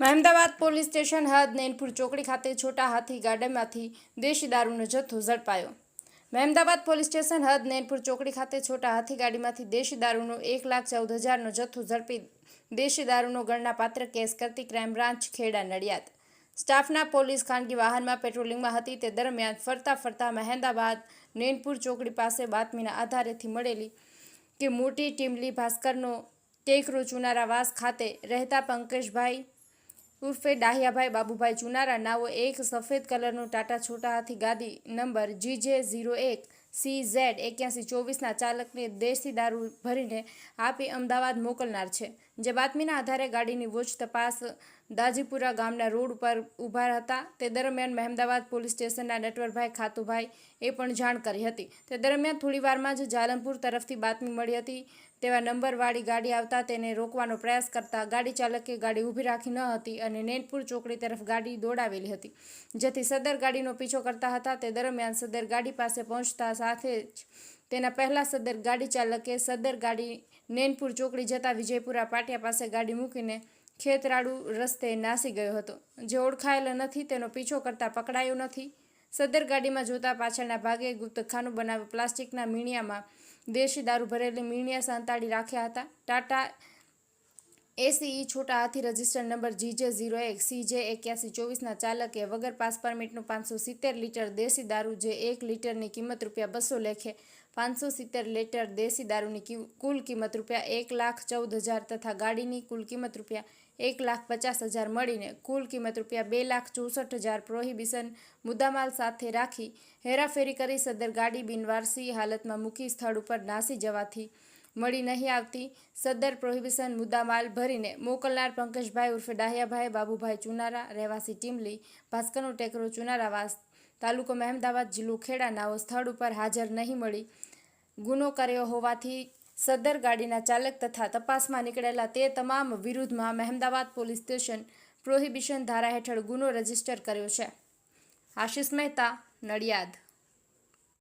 Mehmedabad police station હદ નૈનપુર ચોકડી ખાતે છોટા હાથી ગાડામાંથી દેશી દારૂનો જથ્થો ઝડપાયો. મહેમદાવાદ પોલીસ સ્ટેશન હદ નૈનપુર ચોકડી ખાતે છોટા હાથી ગાડીમાંથી દેશી દારૂનો એક લાખ ચૌદ હજારનો જથ્થો ઝડપી દેશી દારૂનો ગણનાપાત્ર કેસ કરતી ક્રાઇમ બ્રાન્ચ ખેડા નડિયાદ. સ્ટાફના પોલીસ ખાનગી વાહનમાં પેટ્રોલિંગમાં હતી તે દરમિયાન ફરતા ફરતા મહેમદાબાદ નૈનપુર ચોકડી પાસે બાતમીના આધારેથી મળેલી કે મોટી ટીમલી ભાસ્કરનો ટેકરો ચુનારાવાસ ખાતે રહેતા પંકજભાઈ ઉર્ફે ડાહ્યાભાઈ બાબુભાઈ ચુનારા નાવો એક સફેદ કલરનું ટાટા છોટા હાથી ગાડી નંબર જીજે ઝીરો એક સી ઝેડ એક્યાસી ચોવીસના ચાલકને દેશી દારૂ ભરીને આપી અમદાવાદ મોકલનાર છે. જે બાતમીના આધારે ગાડીની વોચ તપાસ દાજીપુરા ગામના રોડ ઉપર ઊભા હતા. તે દરમિયાન મહેમદાવાદ પોલીસ સ્ટેશનના નટવરભાઈ ખાતુભાઈ એ પણ જાણ કરી હતી. તે દરમિયાન થોડીવારમાં જ જાલમપુર તરફથી બાતમી મળી હતી. તેવા નંબરવાળી ગાડી આવતા તેને રોકવાનો પ્રયાસ કરતા ગાડી ચાલકે ગાડી ઊભી રાખી ન હતી અને નેનપુર ચોકડી તરફ ગાડી દોડાવેલી હતી. જેથી સદર ગાડીનો પીછો કરતા હતા. તે દરમિયાન સદર ગાડી પાસે પહોંચતા સાથે જ. તેના પહેલા સદર ગાડી ચાલકે સદર ગાડી નેનપુર ચોકડી જતા વિજયપુરા પાટિયા પાસે ગાડી મૂકીને ખેતરાડુ રસ્તે નાસી ગયો હતો. જે ઓળખાયેલો નથી, તેનો પીછો કરતા પકડાયો નથી. સદર ગાડીમાં જોતા પાછળના ભાગે ગુપ્તખાનું બનાવી પ્લાસ્ટિકના મીણિયામાં દેશી દારૂ ભરેલી મીણિયા સાંતાડી રાખ્યા હતા. Tata A C E Chhota Hathi register number GJ zero એક, સીજે એક્યાસી ચોવીસના ચાલકે વગર પાસ પરમિટનું પાંચસો સિત્તેર લીટર દેશી દારૂ જે એક લીટરની કિંમત રૂપિયા બસો લેખે. પાંચસો સિત્તેર લીટર દેશી દારૂની કુલ કિંમત રૂપિયા એક લાખ ચૌદ હજાર તથા ગાડીની કુલ કિંમત રૂપિયા એક લાખ પચાસ હજાર મળીને કુલ કિંમત રૂપિયા બે લાખ ચોસઠ હજાર પ્રોહિબિશન મુદ્દામાલ સાથે રાખી હેરાફેરી કરી સદર ગાડી બિનવારસી હાલતમાં મૂકી સ્થળ ઉપર નાસી જવાથી મળી નહીં આવતી. સદર પ્રોહિબિશન મુદ્દામાલ ભરીને મોકલનાર પંકજભાઈ ઉર્ફે ડાહિયાભાઈ, બાબુભાઈ ચુનારા, રહેવાસી ટીમલી, ભાસ્કરનો ટેકરો ચુનારાવાસ તાલુકો મહેમદાવાદ જિલ્લો ખેડાનાઓ સ્થળ ઉપર હાજર નહીં મળી. ગુનો કર્યો હોવાથી સદર ગાડીના ચાલક તથા તપાસમાં નીકળેલા તે તમામ વિરુદ્ધમાં મહેમદાવાદ પોલીસ સ્ટેશન પ્રોહિબિશન ધારા હેઠળ ગુનો રજિસ્ટર કર્યો છે. આશિષ મહેતા, નડિયાદ.